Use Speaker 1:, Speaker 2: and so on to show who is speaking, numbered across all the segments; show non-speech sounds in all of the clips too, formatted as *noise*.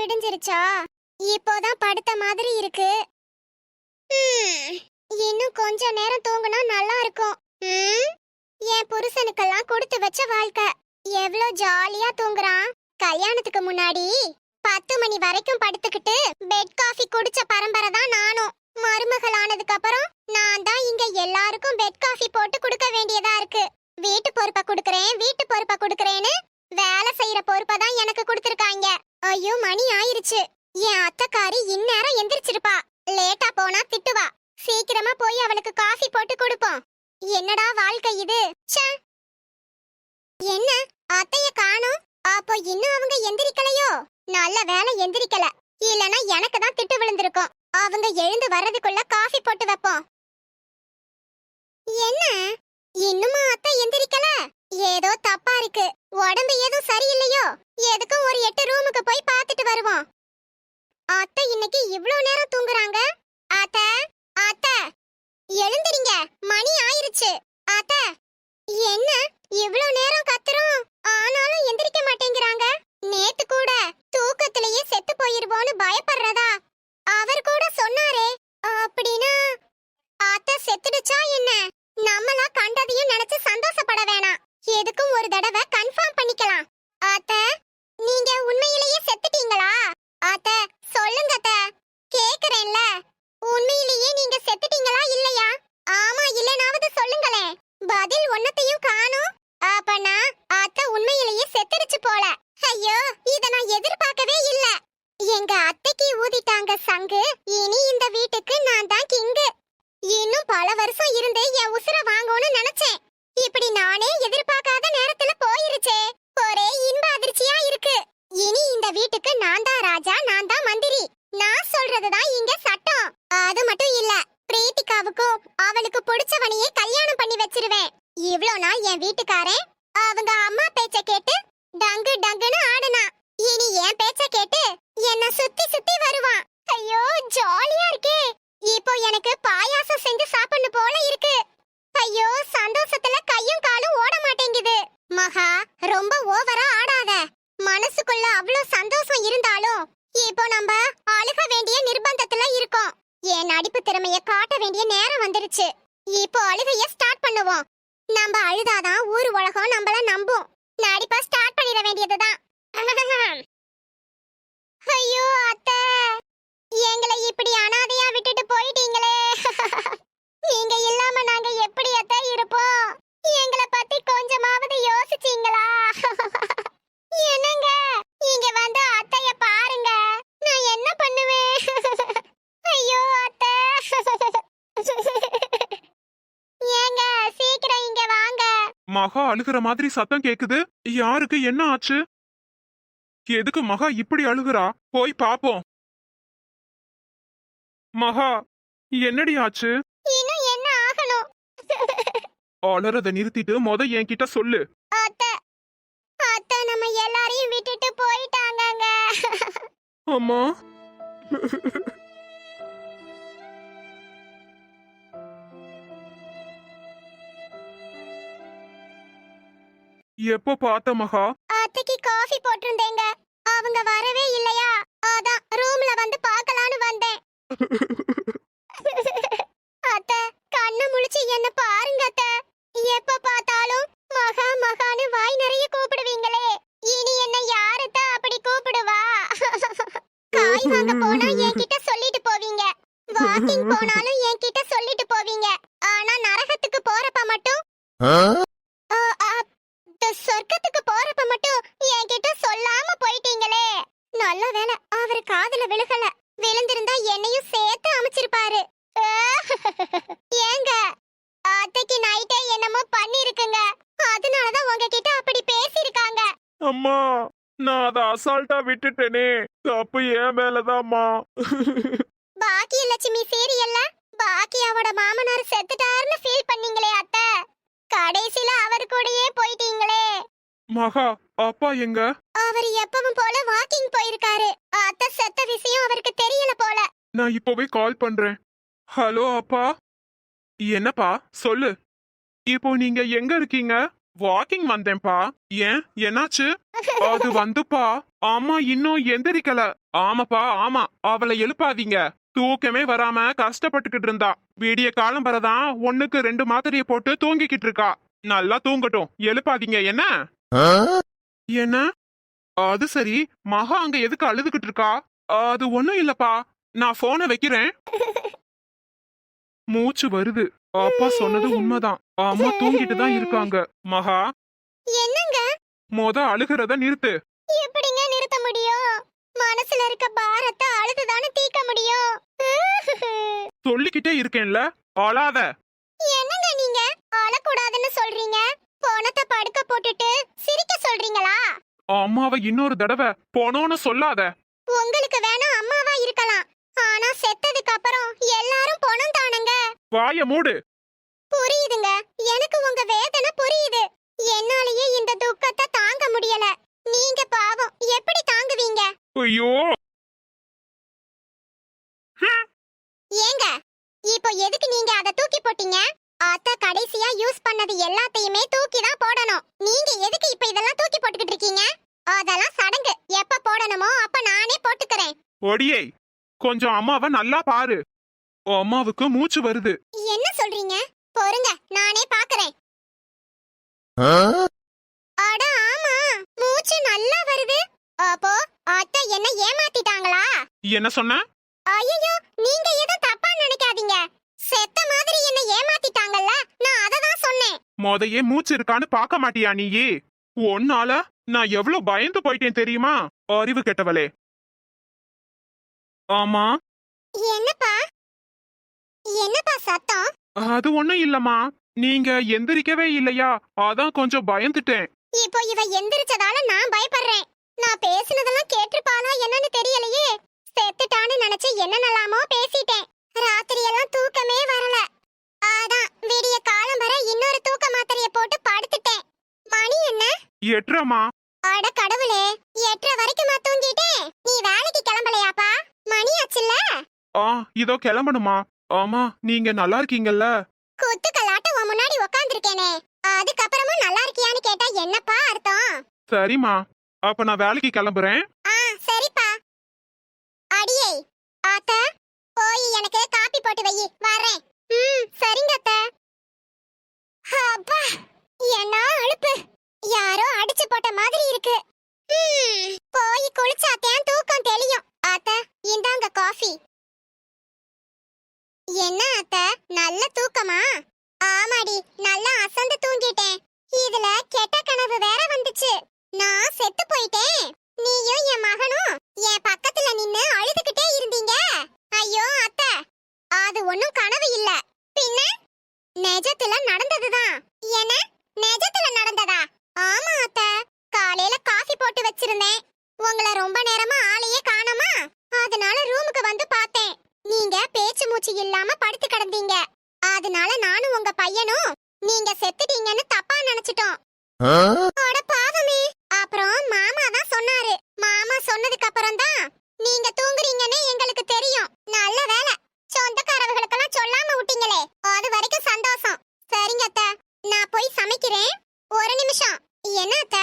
Speaker 1: விடிஞ்சிருச்சா? இப்போதான் படுத்த மாதிரி இருக்கு. இன்னும் கொஞ்ச நேரம் தூங்குனா நல்லா இருக்கும். ம், என் புருஷனுக்கெல்லாம் கொடுத்து வச்ச வாழ்க்கை. எவ்ளோ ஜாலியா தூங்குறான். கல்யாணத்துக்கு முன்னாடி பத்து மணி வரைக்கும் படுத்துக்கிட்டு பெட் காஃபி குடிச்ச பரம்பரை தான் நானும். மருமகள் ஆனதுக்கு அப்புறம் நான் தான் இங்க எல்லாருக்கும் பெட் காஃபி போட்டு கொடுக்க வேண்டியதா இருக்கு. வீட்டு பொறுப்பை கொடுக்கறேன் வீட்டு பொறுப்பை கொடுக்கறேன்னு வேலை செய்யற பொறுப்பை தான் எனக்கு கொடுத்துருக்காங்க. ஐயோ மணி ஆயிருச்சு. என் அத்தக்காரி இந்நேரம் எந்திரிச்சிருப்பா. லேட்டா போனா திட்டுவா. சீக்கிரமா போய் அவளுக்கு காஃபி போட்டு கொடுப்போம். என்னடா வாழ்க்கை இது? என்ன? அத்தைய காணோம்? அப்போ இன்னும் அவங்க எந்திரிக்கலையோ? நல்ல வேலை எந்திரிக்கல. இல்லனா எனக்கு தான் திட்டு விழுந்திருக்கும். அவங்க எழுந்து வர்றதுக்குள்ள காஃபி போட்டு வைப்போம். என்ன? இன்னுமா அத்தை எந்திரிக்கல? ஏதோ தப்பா இருக்கு. உடம்பு ஏதும் சரியில்லையோ? எதுக்கும் ஒரு எட்டு ரூமுக்கு போய் பார்த்துட்டு வருவோம். அத்தை இன்னைக்கு இவ்ளோ நேரம் தூங்குறாங்க? அத்த அத்த. எழுந்திரிங்க மணி ஆயிருச்சு. அத்த என்ன? இவ்ளோ நேரம் கத்துறோம். ஆனாலும் எந்திரிக்க மாட்டேங்கிறாங்க. நேத்து கூட தூக்கத்திலேயே செத்து போயிருவோன்னு பயப்படுறதா? அவர் கூட சொன்னாரே. அப்படின்னா அத்தை செத்துடுச்சா என்ன நம்மளா கண்டதையும் நினைச்சு சந்தோஷப்பட வேணாம் எதுக்கும் ஒரு தடவை கன்ஃபார்ம் பண்ணிக்கலாம் அத்தை நீங்க உண்மையிலேயே செத்துட்டீங்களா அத்தை சொல்லுங்க அத்தை கேக்குறேன்ல உண்மையிலேயே நீங்க செத்துட்டீங்களா இல்லையா ஆமா இல்லனாவது சொல்லுங்களேன் பதில் ஒன்னத்தையும் காணோம் அப்பனா அத்தை உண்மையிலேயே செத்துடுச்சு போல ஐயோ இத நான் எதிர்பார்க்கவே இல்ல எங்க அத்தைக்கு ஊதிட்டாங்க சங்கு இனி இந்த வீட்டுக்கு நான் தான் கிங்கு இன்னும் பல வருஷம் இருந்து என் உசுர வாங்கணும்னு நினைச்சேன் இப்படி நானே எதிர்பார்க்காத நேரத்துல போயிருச்சே ஒரே இன்ப அதிர்ச்சியா இருக்கு இனி இந்த வீட்டுக்கு நான் தான் ராஜா நான் தான் மந்திரி நான் சொல்றதுதான் இங்க சட்டம் அது மட்டும் இல்ல பிரீத்திகாவுக்கும் அவளுக்கு பிடிச்சவனையே கல்யாணம் பண்ணி வச்சிருவேன் இவ்ளோ நாள் என் வீட்டுக்காரன் அவங்க அம்மா பேச்ச கேட்டு டங்கு டங்குன்னு ஆடுனா இனி என் பேச்ச கேட்டு என்ன சுத்தி சுத்தி வருவான் ஐயோ ஜாலியா இருக்கே இப்போ எனக்கு பாயாசம் செஞ்சு சாப்பிடணும் போல இருக்கு ஐயோ சந்தோஷத்துல கையும் காலும் ஓட மாட்டேங்குது மகா ரொம்ப ஓவரா ஆடாத மனசுக்குள்ள அவ்ளோ சந்தோஷம் இருந்தாலும் இப்போ நம்ம அழுக வேண்டிய நிர்பந்தத்துல இருக்கோம் என் நடிப்பு திறமைய காட்ட வேண்டிய நேரம் வந்துருச்சு இப்போ அழுகைய ஸ்டார்ட் பண்ணுவோம் நம்ம அழுதாதான் ஊர் உலகம் நம்மள நான் அடிப்பா ஸ்டார்ட் பண்ணிட வேண்டியதுதான். ஐயோ அத்தை. எங்களை இப்படி அனாதையா விட்டுட்டு போயிட்டீங்களே. நீங்க இல்லாம நாங்க எப்படி அத்தை இருப்போம்? எங்களை பத்தி கொஞ்சமாவது யோசிச்சீங்களா? என்னங்க? இங்க வந்து அத்தைய பாருங்க. நான் என்ன பண்ணுவேன்? ஐயோ அத்தை. ஏங்க சீக்கிரம் இங்க வாங்க.
Speaker 2: மகா அழுகிற மாதிரி சத்தம் கேக்குது? யாருக்கு என்ன ஆச்சு? எதுக்கு மகா இப்படி அழுகுறா? போய் பாப்போம். மகா என்னடி ஆச்சு?
Speaker 1: இன்னும் என்ன ஆகணும்?
Speaker 2: அலறத நிறுத்திட்டு மொத என்கிட்ட சொல்லு.
Speaker 1: அத்தை அத்தை நம்ம எல்லாரையும் விட்டுட்டு போயிட்டாங்கங்க.
Speaker 2: அம்மா. எப்போ பார்த்த மகா?
Speaker 1: அத்தைக்கு காஃபி போட்டிருந்தேங்க. அவங்க வரவே இல்லையா? அதான் ரூம்ல வந்து பார்க்கலான்னு வந்தேன். அத்தை கண்ணு முழிச்சு என்ன பாருங்க அத்தை. எப்ப பார்த்தாலும் மகா மகான்னு வாய் நிறைய கூப்பிடுவீங்களே. இனி என்ன யாருத்த அப்படி கூப்பிடுவா? காய் வாங்க போனா என்கிட்ட சொல்லிட்டு போவீங்க. வாக்கிங் போனாலும் என்கிட்ட சொல்லிட்டு போவீங்க. ஆனா நரகத்துக்கு போறப்ப மட்டும் ஆ, ஆ, இந்த சொர்க்கத்துக்கு போறப்ப மட்டும் என்கிட்ட சொல்லாம போயிட்டீங்களே நல்ல வேளை அவர் காதுல விழுகல விழுந்திருந்தா என்னையும் சேர்த்து அமைச்சிருப்பாரு ஏங்க அத்தைக்கு நைட்டே என்னமோ பண்ணிருக்குங்க அதனாலதான் உங்ககிட்ட அப்படி பேசிருக்காங்க
Speaker 2: அம்மா நான் அசால்ட்டா விட்டுட்டேனே. தப்பு என் மேலதாம்மா.
Speaker 1: பாக்கியலட்சுமி சீரியல்ல பாக்கியாவோட மாமனார் செத்துட்டாருன்னு ஃபீல் பண்ணீங்களே அத்தை. கடைசில அவர் கூடயே போயிட்டீங்களே.
Speaker 2: மகா அப்பா எங்க?
Speaker 1: அவர் எப்பவும் போல வாக்கிங் போயிருக்காரு. அத்தை செத்த விஷயம் அவருக்கு தெரியல போல.
Speaker 2: நான் இப்போவே கால் பண்றேன். ஹலோ அப்பா. என்னப்பா? சொல்லு. இப்போ நீங்க எங்க இருக்கீங்க? வாக்கிங் வந்தேன்ப்பா. ஏன்? என்னாச்சு? *laughs* அது வந்துப்பா. அம்மா இன்னும் எந்திரிக்கல. ஆமாப்பா ஆமா. அவளை எழுப்பாதீங்க. தூக்கமே வராம கஷ்டப்பட்டுக்கிட்டு இருந்தா. விடிய காலம் வரதான் ஒண்ணுக்கு ரெண்டு மாத்திரைய போட்டு தூங்கிக்கிட்டு இருக்கா. நல்லா தூங்கட்டும். எழுப்பாதீங்க என்ன? என்ன? அது சரி. மகா அங்க எதுக்கு அழுதுகிட்டு இருக்கா? அது ஒண்ணும் இல்லப்பா. நான் போனை வைக்கிறேன். *laughs* மூச்சு வருது. அப்பா சொன்னது உண்மைதான். அம்மா தூங்கிட்டு தான் இருக்காங்க. மகா.
Speaker 1: என்னங்க?
Speaker 2: மொத அழுகிறத நிறுத்து.
Speaker 1: எப்படிங்க நிறுத்த முடியும்? மனசுல இருக்க பாரத்தை அழுதுதானே தீர்க்க முடியும்?
Speaker 2: சொல்லிக்கிட்டே இருக்கேன்ல. அழாத.
Speaker 1: என்னங்க நீங்க? அழக்கூடாதுன்னு சொல்றீங்க? போனத்தை படுக்க போட்டுட்டு சிரிக்க சொல்றீங்களா?
Speaker 2: அம்மாவை இன்னொரு தடவை போனோன்னு சொல்லாத.
Speaker 1: உங்களுக்கு வேணா அம்மாவா இருக்கலாம். ஆனா செத்ததுக்கு அப்புறம் எல்லாரும் பணம் தானுங்க.
Speaker 2: வாய மூடு.
Speaker 1: புரியுதுங்க. எனக்கு உங்க வேதனை புரியுது. என்னாலயே இந்த துக்கத்தை தாங்க முடியல. நீங்க பாவம் எப்படி தாங்குவீங்க?
Speaker 2: ஐயோ!
Speaker 1: ஏங்க இப்போ எதுக்கு நீங்க அத தூக்கி போட்டீங்க? அத்தை கடைசியா யூஸ் பண்ணது எல்லாத்தையுமே தூக்கி தான் போடணும். நீங்க எதுக்கு இப்ப இதெல்லாம் தூக்கி போட்டுக்கிட்டு இருக்கீங்க? அதெல்லாம் சடங்கு. எப்ப போடணுமோ அப்ப நானே போட்டுக்கிறேன்.
Speaker 2: ஒடியை கொஞ்சம் அம்மாவை நல்லா பாரு. அம்மாவுக்கு மூச்சு வருது.
Speaker 1: என்ன சொல்றீங்க? பொறுங்க நானே பாக்குறேன். அட ஆமா மூச்சு நல்லா வருது. அப்போ அத்தை என்ன ஏமாத்திட்டாங்களா?
Speaker 2: என்ன சொன்ன?
Speaker 1: ஐயோ நீங்க எதுவும் தப்பா நினைக்காதீங்க. செத்த மாதிரி என்ன ஏமாத்திட்டாங்கல்ல நான் அத தான் சொன்னேன்.
Speaker 2: மொதையே மூச்சு இருக்கான்னு பார்க்க மாட்டியா நீயே? ஒன்னால நான் எவ்வளவு பயந்து போயிட்டேன் தெரியுமா? அறிவு கெட்டவளே. ஆமா.
Speaker 1: என்னப்பா? என்னப்பா சத்தம்?
Speaker 2: அது ஒண்ணும் இல்லம்மா. நீங்க எந்திரிக்கவே இல்லையா? அதான் கொஞ்சம் பயந்துட்டேன்.
Speaker 1: இப்போ இவ எந்திரிச்சதால நான் பயப்படுறேன். நான் பேசுனதெல்லாம் கேட்டிருப்பாளா என்னன்னு தெரியலையே. செத்துட்டான்னு நினைச்சு என்னென்னலாமோ பேசிட்டேன். ராத்திரி எல்லாம் தூக்கமே வரல. அதான் விடிய காலம் வர இன்னொரு தூக்க மாத்திரைய போட்டு படுத்துட்டேன். மணி என்ன?
Speaker 2: எட்ரமா
Speaker 1: அட கடவுளே எட்டரை வரைக்குமா தூங்கிட்டேன் நீ வேலைக்கு கிளம்பலையாப்பா? மணி ஆச்சுல்ல?
Speaker 2: ஆ இதோ கிளம்பணுமா. ஆமா நீங்க நல்லா இருக்கீங்கல்ல?
Speaker 1: குத்துக்கலாட்ட உன் முன்னாடி உக்காந்துருக்கேனே. அதுக்கப்புறமும் நல்லா இருக்கியான்னு கேட்டா என்னப்பா அர்த்தம்?
Speaker 2: சரிம்மா. அப்ப நான் வேலைக்கு கிளம்புறேன்.
Speaker 1: ஆ சரிப்பா. அடியே ஆத்த போய் எனக்கு காப்பி போட்டு வை வரேன். ம் சரிங்க அத்த. அப்பா என்ன அழுப்பு. யாரோ அடிச்சு போட்ட மாதிரி இருக்கு. ம், போய் குளிச்சாத்தேன் தூக்கம் தெளியும். அத்த இந்தாங்க காஃபி. என்ன அத்த? நல்ல தூக்கமா? ஆமாடி நல்லா அசந்து தூங்கிட்டேன். இதுல கெட்ட கனவு வேற வந்துச்சு. நான் செத்து போயிட்டேன் நீயும் என் மகனும் என் பக்கத்துல நின்னு அழுதுகிட்டே இருந்தீங்க ஐயோ அத்தை அது ஒண்ணும் கனவு இல்ல பின்ன நிஜத்துல நடந்ததுதான் என்ன நிஜத்துல நடந்ததா ஆமா அத்தை காலையில காஃபி போட்டு வச்சிருந்தேன் உங்களை ரொம்ப நேரமா ஆளையே காணோமா அதனால ரூமுக்கு வந்து பார்த்தேன் நீங்க பேச்சு மூச்சு இல்லாம படுத்து கிடந்தீங்க அதனால நானும் உங்க பையனும் நீங்க செத்துட்டீங்கன்னு தப்பா நினைச்சிட்டோம். அட பாவமே. அப்புறம் மாமா தான் சொன்னாரு. மாமா சொன்னதுக்கு அப்புறம் தான் நீங்க தூங்குறீங்கன்னு எங்களுக்கு தெரியும். நல்ல வேலை சொந்தக்காரவர்களுக்கெல்லாம் சொல்லாம விட்டீங்களே. அது வரைக்கும் சந்தோஷம். சரிங்க அத்த. நான் போய் சமைக்கிறேன். ஒரு நிமிஷம். என்ன அத்த?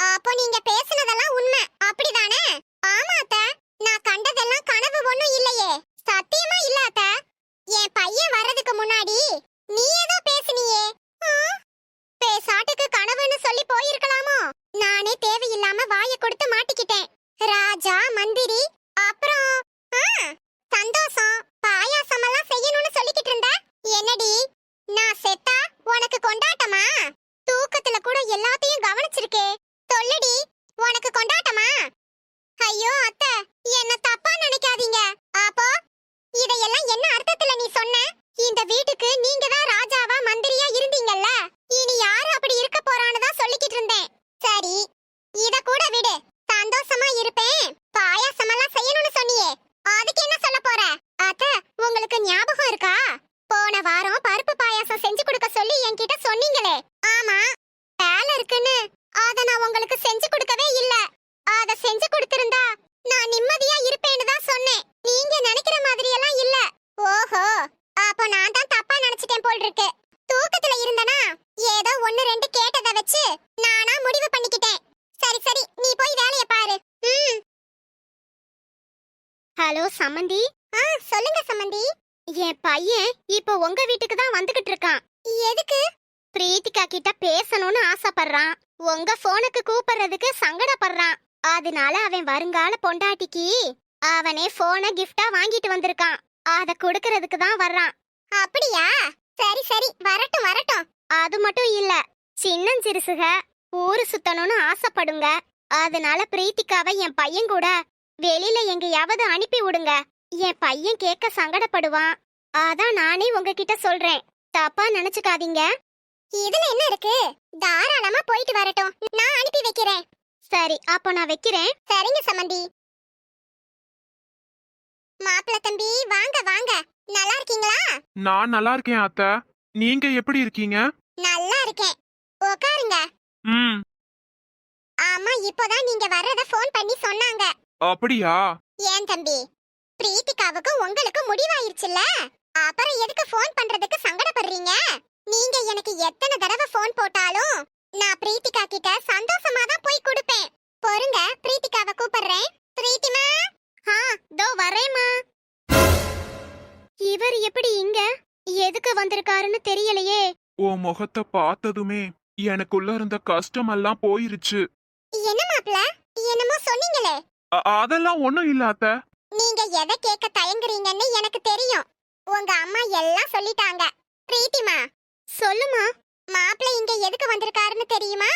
Speaker 1: அப்போ நீங்க பேசுனதெல்லாம் உண்மை. அப்படிதானே? ஆமா அத்த. நான் கண்டதெல்லாம் கனவு ஒண்ணும் இல்லையே. சத்தியமா இல்ல அத்த என் பையன் வர்றதுக்கு முன்னாடி நீ ஏதோ பேசுனியே பேசாட்டுக்கு கனவுன்னு சொல்லி போயிருக்கலாமோ? நானே தேவையில்லாம வாய கொடுத்து மாட்டிக்கிட்டேன். ராஜா மந்திரி அப்புறம் ஆ, சந்தோஷம் பாயாசம் எல்லாம் செய்யணும்னு சொல்லிக்கிட்டு இருந்த? என்னடி? நான் செத்தா உனக்கு கொண்டாட்டமா? தூக்கத்துல கூட எல்லாத்தையும் கவனிச்சிருக்கே. சொல்லுடி உனக்கு கொண்டாட்டமா? ஐயோ அத்தை என்ன தப்பா நினைக்காதீங்க அப்போ இதையெல்லாம் என்ன அர்த்தத்துல நீ சொன்ன இந்த வீட்டுக்கு நீங்க தான் ராஜாவா மந்திரியா இருந்தீங்கல்ல இனி யாரு அப்படி இருக்க போறான்னு தான் சொல்லிக்கிட்டு இருந்தேன் சரி இத கூட விடு சந்தோஷமா இருப்பேன் பாயாசம் எல்லாம் செய்யணும்னு சொன்னியே அதுக்கு என்ன சொல்ல போற அத்த உங்களுக்கு ஞாபகம் இருக்கா போன வாரம் பருப்பு பாயாசம் செஞ்சு கொடுக்க சொல்லி என்கிட்ட சொன்னீங்களே ஆமா வேலை இருக்குன்னு அத நான் உங்களுக்கு செஞ்சு கொடுக்கவே இல்ல அத செஞ்சு கொடுத்திருந்தா நான் நிம்மதியா இருப்பேன்னு தான் சொன்னேன் நீங்க நினைக்கிற மாதிரி எல்லாம் இல்ல ஓஹோ அப்ப நான் தான் தப்பா நினைச்சிட்டேன் போல் இருக்கு தூக்கத்துல இருந்தனா? ஏதோ ஒன்னு ரெண்டு கேட்டத வச்சு நானா முடிவு பண்ணிக்கிட்டேன். சரி சரி நீ போய் வேலைய பாரு. ம். ஹலோ சமந்தி. ஆ சொல்லுங்க சமந்தி. என் பையன் இப்போ உங்க வீட்டுக்கு தான் வந்துகிட்டு இருக்கான். எதுக்கு? பிரீத்திகா கிட்ட பேசணும்னு ஆசைப்படுறான். உங்க போனுக்கு கூப்பிடுறதுக்கு சங்கடப்படுறான். அதனால அவன் வருங்கால பொண்டாட்டிக்கு அவனே போனை கிஃப்டா வாங்கிட்டு வந்திருக்கான். அத கொடுக்கறதுக்கு தான் வர்றான். அப்படியா? சரி சரி. வரட்டும் வரட்டும். அது மட்டும் இல்ல. சின்னஞ்சிறுசுக ஊரு சுத்தணும்னு ஆசைப்படுங்க. அதனால பிரீத்திகாவை என் பையன் கூட வெளியில எங்கேயாவது அனுப்பி விடுங்க. என் பையன் கேட்க சங்கடப்படுவான். அதான் நானே உங்ககிட்ட சொல்றேன். தப்பா நினைச்சுக்காதீங்க. இதுல என்ன இருக்கு? தாராளமா போயிட்டு வரட்டும். நான் அனுப்பி வைக்கிறேன். சரி அப்போ நான் வைக்கிறேன். சரிங்க சமந்தி. மாப்பிள்ள தம்பி வாங்க வாங்க. நல்லா இருக்கீங்களா?
Speaker 2: நான் நல்லா இருக்கேன் அத்தை. நீங்க எப்படி இருக்கீங்க?
Speaker 1: நல்லா இருக்கேன். உட்காருங்க
Speaker 2: ம்.
Speaker 1: ஆமா இப்போதான் நீங்க வர்றத ஃபோன் பண்ணி சொன்னாங்க.
Speaker 2: அப்படியா?
Speaker 1: ஏன் தம்பி? பிரீத்திகாவுக்கும் உங்களுக்கும் முடிவாயிருச்சுல்ல? அப்புறம் எதுக்கு ஃபோன் பண்றதுக்கு சங்கடப்படுறீங்க? நீங்க எனக்கு எத்தனை தடவை ஃபோன் போட்டாலும் நான் பிரீத்திகா கிட்ட சந்தோஷமா எப்படி இங்க? எதுக்கு வந்திருக்காருன்னு தெரியலையே.
Speaker 2: உன் முகத்தை பார்த்ததுமே எனக்குள்ள இருந்த கஷ்டமெல்லாம் போயிருச்சு.
Speaker 1: என்ன மாப்ள என்னமோ சொன்னீங்களே.
Speaker 2: அ- அதெல்லாம் ஒண்ணும் இல்ல அத்தை.
Speaker 1: நீங்க எதை கேட்க தயங்குறீங்கன்னு எனக்கு தெரியும். உங்க அம்மா எல்லாம் சொல்லிட்டாங்க. பிரீத்திமா சொல்லுமா. மாப்பிள்ளை இங்க எதுக்கு வந்திருக்காருன்னு தெரியுமா?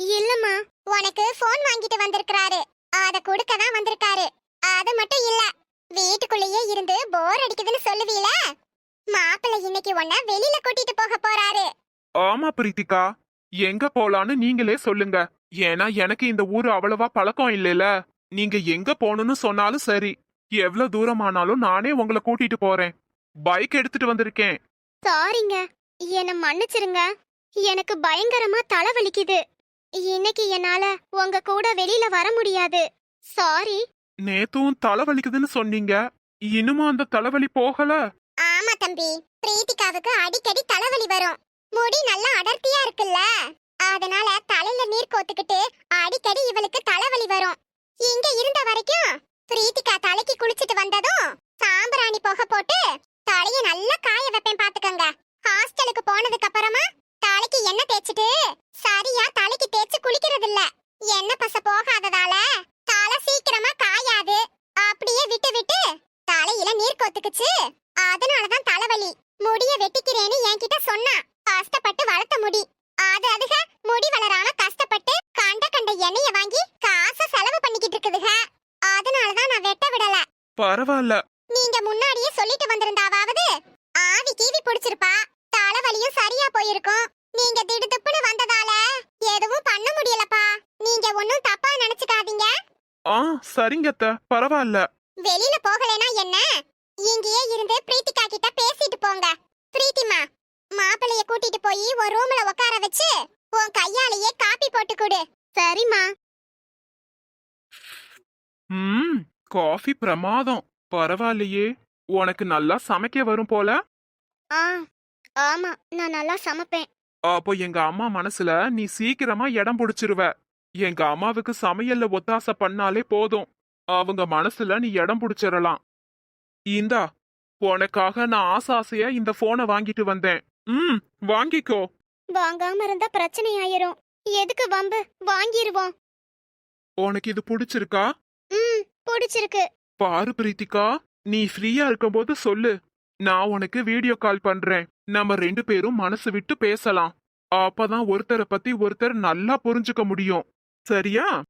Speaker 1: இல்லம்மா. உனக்கு ஃபோன் வாங்கிட்டு வந்திருக்காரு அத கொடுக்க தான் வந்திருக்காரு. அது மட்டும் இல்ல. வீட்டுக்குள்ளேயே இருந்து போர் அடிக்குதுன்னு சொல்லுவீல? மாப்பிள்ளை இன்னைக்கு உன்னை வெளியில கூட்டிட்டு போக போறாரு.
Speaker 2: ஆமா பிரீத்திகா. எங்க போலான்னு நீங்களே சொல்லுங்க. ஏன்னா எனக்கு இந்த ஊரு அவ்வளவா பழக்கம் இல்லைல. நீங்க எங்க போகணும்னு சொன்னாலும் சரி. எவ்வளவு தூரமானாலும் நானே உங்களை கூட்டிட்டு போறேன். பைக் எடுத்துட்டு வந்திருக்கேன்.
Speaker 1: சாரிங்க என்ன மன்னிச்சிருங்க. எனக்கு பயங்கரமா தலைவலிக்குது. இன்னைக்கு என்னால உங்க கூட வெளியில வர முடியாது. சாரி
Speaker 2: நேத்தும் தலைவலிக்குதுன்னு சொன்னீங்க. இன்னுமா அந்த தலைவலி போகல?
Speaker 1: ஆமா தம்பி. பிரீத்திகாவுக்கு அடிக்கடி தலைவலி வரும். முடி நல்லா அடர்த்தியா இருக்குல்ல? அதனால தலையில நீர் கோத்துக்கிட்டு அடிக்கடி இவளுக்கு தலைவலி வரும். இங்க இருந்த வரைக்கும் பிரீத்திகா தலைக்கு குளிச்சிட்டு வந்ததும் சாம்பிராணி புகை போட்டு தலைய நல்லா காய வைப்பேன் பாத்துக்கங்க. ஹாஸ்டலுக்கு போனதுக்கு அப்புறமா தலைக்கு எண்ணெய் தேய்ச்சிட்டு சரியா தலைக்கு தேய்ச்சு குளிக்கிறது இல்ல எண்ணெய் பச போகாததால சீக்கிரமா காயாது. அப்படியே விட்டு விட்டு தலையில நீர் கொத்துக்குச்சு. அதனாலதான் தலைவலி. முடிய வெட்டிக்கிறேன்னு என்கிட்ட சொன்னா. கஷ்டப்பட்டு வளர்த்த முடி. அது அதுக முடி வளராம கஷ்டப்பட்டு கண்ட கண்ட எண்ணெய வாங்கி காசை செலவு பண்ணிக்கிட்டு இருக்குதுக. அதனாலதான் நான் வெட்ட விடல.
Speaker 2: பரவாயில்ல
Speaker 1: நீங்க முன்னாடியே சொல்லிட்டு வந்திருந்தாவாவது ஆவி கீவி பிடிச்சிருப்பா. தலைவலியும் சரியா போயிருக்கும். நீங்க திடுதுப்புன்னு வந்ததால எதுவும் பண்ண முடியலப்பா. நீங்க ஒன்னும் தப்பா நினைச்சுக்காதீங்க.
Speaker 2: ஆ சரிங்க அத்தை. பரவாயில்ல.
Speaker 1: வெளியில போகலைனா என்ன? இங்கேயே இருந்து பிரீத்திகா கிட்ட பேசிட்டு போங்க. பிரீத்திமா மாப்பிளைய கூட்டிட்டு போய் ஒரு ரூம்ல உட்கார வச்சு உன் கையாலேயே காப்பி போட்டு கொடு. சரிம்மா.
Speaker 2: ம் காஃபி பிரமாதம். பரவாயில்லையே. உனக்கு நல்லா சமைக்க வரும் போல.
Speaker 1: ஆ ஆமா நான் நல்லா சமைப்பேன்.
Speaker 2: அப்போ எங்க அம்மா மனசுல நீ சீக்கிரமா இடம் பிடிச்சிருவ. எங்க அம்மாவுக்கு சமையல்ல ஒத்தாசை பண்ணாலே போதும். அவங்க மனசுல நீ இடம் பிடிச்சிடலாம் இந்தா உனக்காக நான் ஆசை ஆசையா இந்த போனை வாங்கிட்டு வந்தேன். ம் வாங்கிக்கோ.
Speaker 1: வாங்காம இருந்தா பிரச்சனை ஆயிரும். எதுக்கு வம்பு? வாங்கிருவோம்.
Speaker 2: உனக்கு இது பிடிச்சிருக்கா?
Speaker 1: ம் பிடிச்சிருக்கு.
Speaker 2: பாரு பிரீத்திகா நீ ஃப்ரீயா இருக்கும்போது சொல்லு. நான் உனக்கு வீடியோ கால் பண்றேன். நம்ம ரெண்டு பேரும் மனசு விட்டு பேசலாம். அப்பதான் ஒருத்தரை பத்தி ஒருத்தர் நல்லா புரிஞ்சுக்க முடியும். சரியா?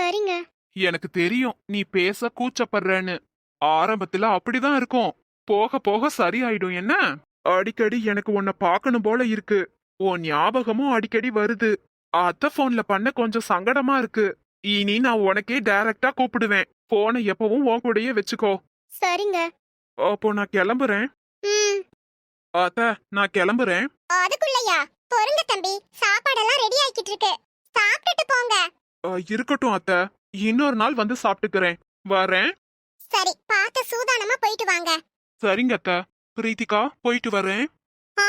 Speaker 1: சரிங்க.
Speaker 2: எனக்கு தெரியும். நீ பேச கூச்சப்படுறேன்னு. ஆரம்பத்துல அப்படிதான் இருக்கும். போக போக சரியாயிடும். என்ன? அடிக்கடி எனக்கு உன்னை பார்க்கணும் போல இருக்கு. உன் ஞாபகமும் அடிக்கடி வருது. அத்தை போன்ல பண்ண கொஞ்சம் சங்கடமா இருக்கு. இனி நான் உனக்கே டைரக்டா கூப்பிடுவேன். போனை எப்பவும் உன் கூடயே வச்சுக்கோ.
Speaker 1: சரிங்க.
Speaker 2: அப்போ நான் கிளம்புறேன்.
Speaker 1: ம்.
Speaker 2: அத்த நான் கிளம்புறேன்.
Speaker 1: அதுக்குள்ளயா? பொறுங்க தம்பி. சாப்பாடெல்லாம் ரெடி ஆக்கிட்டு இருக்கு. சாப்பிட்டுட்டு போங்க.
Speaker 2: இருக்கட்டும் அத்த. இன்னொரு நாள் வந்து சாப்பிட்டுக்கிறேன். வரேன்.
Speaker 1: சரி பார்த்து சூதானமா போயிட்டு வாங்க.
Speaker 2: சரிங்க அத்த. பிரீத்திகா போயிட்டு வரேன்.
Speaker 1: ஆ